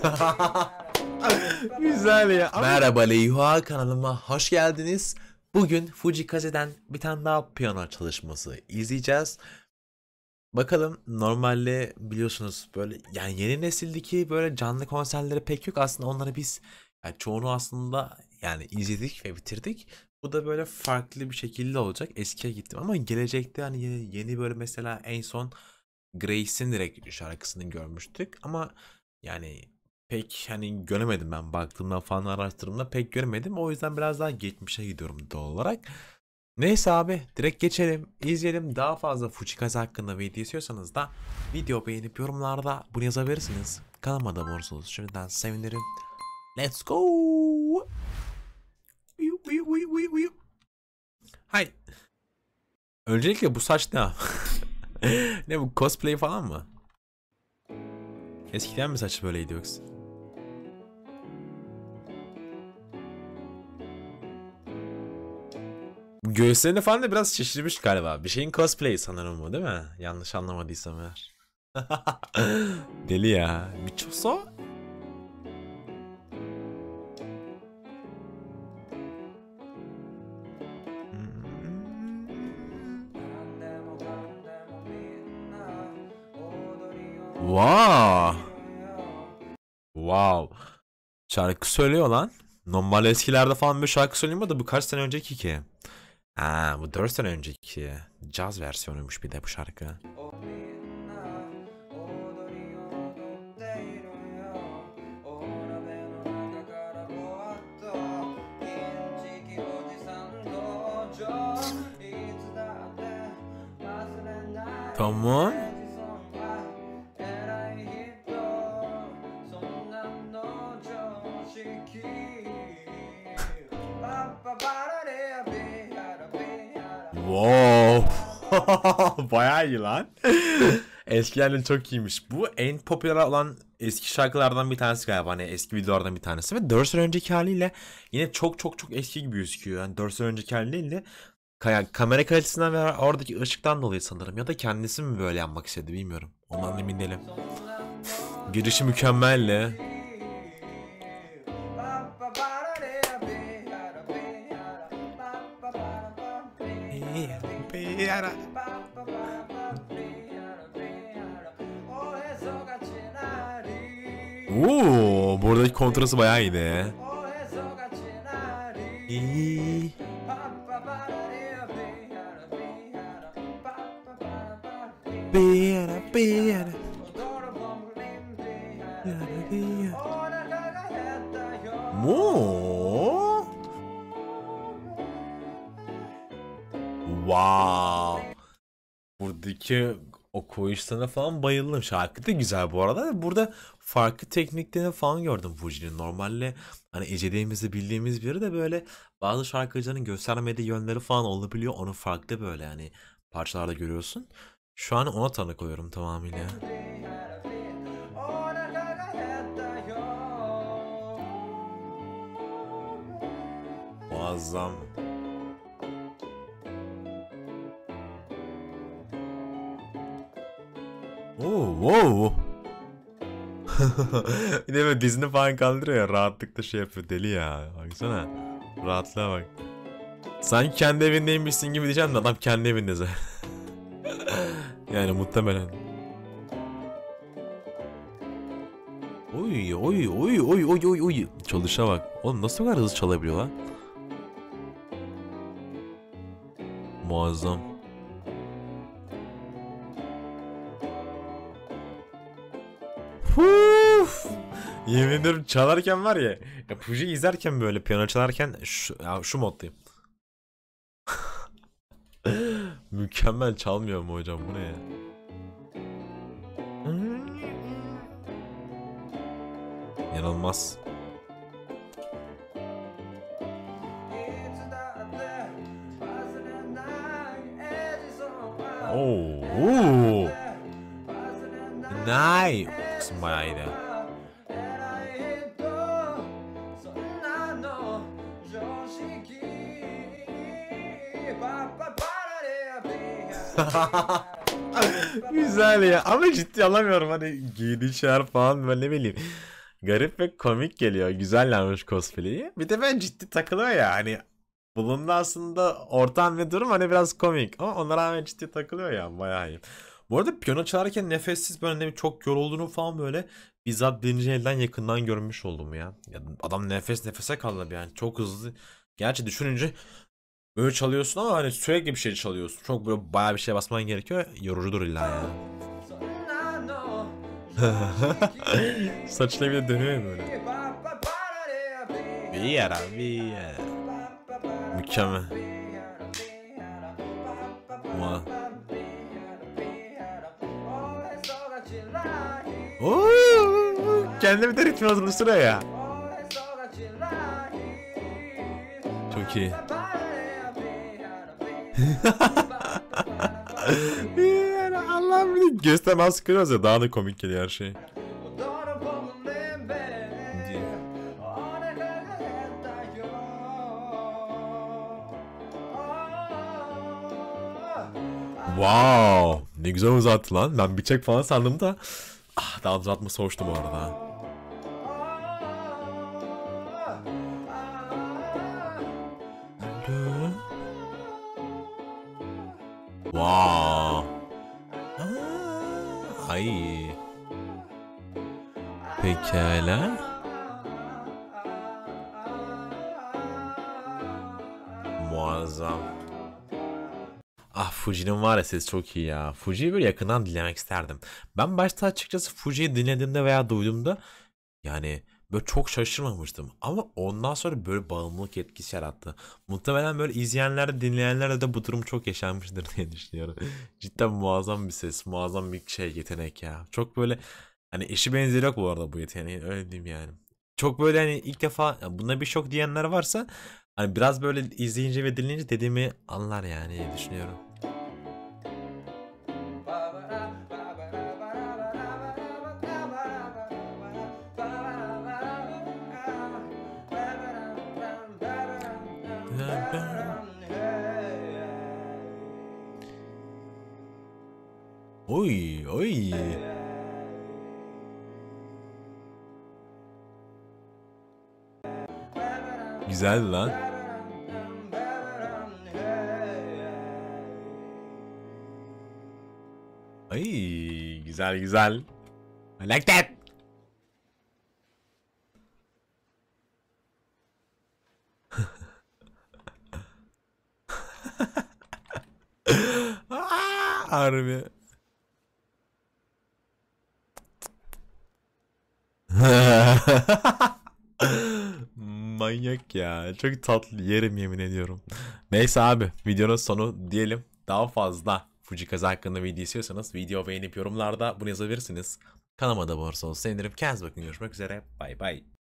Güzel ya. Merhaba Leyhua kanalıma hoş geldiniz. Bugün Fuji Kaze'den bir tane daha piyano çalışması izleyeceğiz. Bakalım normalde biliyorsunuz böyle yani yeni nesildeki böyle canlı konserleri pek yok aslında onları biz yani çoğunu aslında yani izledik ve bitirdik. Bu da böyle farklı bir şekilde olacak. Eskiye gittim ama gelecekte hani yeni, yeni böyle mesela en son Grace'in direkt şarkısını görmüştük ama yani pek hani göremedim ben baktığımda falan araştırdığımda pek göremedim. O yüzden biraz daha geçmişe gidiyorum doğal olarak. Neyse abi direkt geçelim izleyelim daha fazla Fuchikaze hakkında video istiyorsanız da video beğenip yorumlarda bunu yazabilirsiniz. Kanalıma da olursunuz şimdiden sevinirim. Let's go. Haydi. Öncelikle bu saç ne? ne bu cosplay falan mı? Eskiden mi saç böyleydi yoksa? Göğüslerini falan da biraz şişirmiş galiba. Bir şeyin cosplay sanırım bu değil mi? Yanlış anlamadıysam eğer. Deli ya. Michoso? Wow. Wow. Şarkı söylüyor lan. Normal eskilerde falan bir şarkı söylemiyor da bu kaç sene önceki ki? Ha bu 4 sene önceki. Caz versiyonuymuş bir de bu şarkı. Tamam. Wow. Bayağı iyi lan. Eskilerden çok iyiymiş. Bu en popüler olan eski şarkılardan bir tanesi galiba. Hani eski videolardan bir tanesi. Ve 4 sene önceki haliyle yine çok çok çok eski gibi gözüküyor. Yani 4 sene önceki hali değil de kamera kalitesinden ve oradaki ışıktan dolayı sanırım. Ya da kendisi mi böyle yapmak istedi bilmiyorum. Ondan emin değilim. Girişi mükemmel. Yara. Oo, buradaki kontrası bayağı iyiydi. İyi. Bera, bera. Mo? Wow. Buradaki o koyuşlarına falan bayıldım. Şarkı da güzel bu arada. Burada farklı tekniklerini falan gördüm Fuji'nin. Normalde hani ecediğimizde bildiğimiz biri de böyle bazı şarkıcıların göstermediği yönleri falan olabiliyor. Onu farklı böyle hani parçalarda görüyorsun. Şu an ona tanık oluyorum tamamıyla. Muazzam. Oo, wow. bir de böyle dizini falan kaldırıyor ya rahatlıkla şey yapıyor deli ya. Baksana. Rahatlığa bak. Sanki kendi evindeymişsin gibi diyeceğim de adam kendi evinde zaten. yani muhtemelen. Oy oy oy oy oy oy oy. Çalışa bak. Oğlum nasıl kadar hızlı çalabiliyor lan? Muazzam. Uf. Yemin ederim çalarken var ya. ya Fuji izlerken böyle piyano çalarken şu, ya şu moddayım. Mükemmel çalmıyor mu hocam bu ne ya? İnanılmaz. Kısım bayağı iyiydi. Güzel ya ama ciddi alamıyorum hani giydiği şeyler falan ben ne bileyim. garip ve komik geliyor. Güzel yapmış cosplay'i. Bir de ben ciddi takılıyor ya hani bulundu aslında ortam ve durum hani biraz komik ama ona rağmen ciddi takılıyor ya bayağı iyi. Bu arada piyano çalarken nefessiz böyle ne çok yorulduğunu falan böyle bizzat birinci elden yakından görmüş oldum ya. ya adam nefes nefese kaldı yani çok hızlı. Gerçi düşününce böyle çalıyorsun ama hani sürekli bir şey çalıyorsun. Çok böyle bayağı bir şey basman gerekiyor. Yorucudur illa ya. Saçla bir de dönüyor böyle. Bir yer abi bir yer. Mükemmel. Mua. Oo, kendimi de ritmi hazırlıyor ya. Çok iyi. yani Allah'ım göz teması kırıyoruz ya daha da komik geliyor her şey. Wow, ne güzel uzattı lan. Ben bıçak falan sandım da. Ah, daha uzatması hoştu bu arada. Wow. Ay. Pekala. Muazzam. Ah Fuji'nin var ya sesi çok iyi ya. Fuji'yi böyle yakından dinlemek isterdim. Ben başta açıkçası Fuji'yi dinlediğimde veya duyduğumda yani böyle çok şaşırmamıştım. Ama ondan sonra böyle bağımlılık etkisi yarattı. Muhtemelen böyle izleyenler de dinleyenler de bu durum çok yaşanmıştır diye düşünüyorum. Cidden muazzam bir ses, muazzam bir şey yetenek ya. Çok böyle hani eşi benzeri yok bu arada bu yeteneğin öyle diyeyim yani. Çok böyle hani ilk defa buna bir şok diyenler varsa hani biraz böyle izleyince ve dinleyince dediğimi anlar yani diye düşünüyorum. Oy oy. Güzel lan. Ay güzel güzel. I like that. Aa, Harbi. Manyak ya. Çok tatlı yerim yemin ediyorum. Neyse abi videonun sonu diyelim. Daha fazla Fujikaze hakkında video istiyorsanız video beğenip yorumlarda bunu yazabilirsiniz. Kanalıma da bu arada sevinirim. Kendinize bakın görüşmek üzere. Bay bay.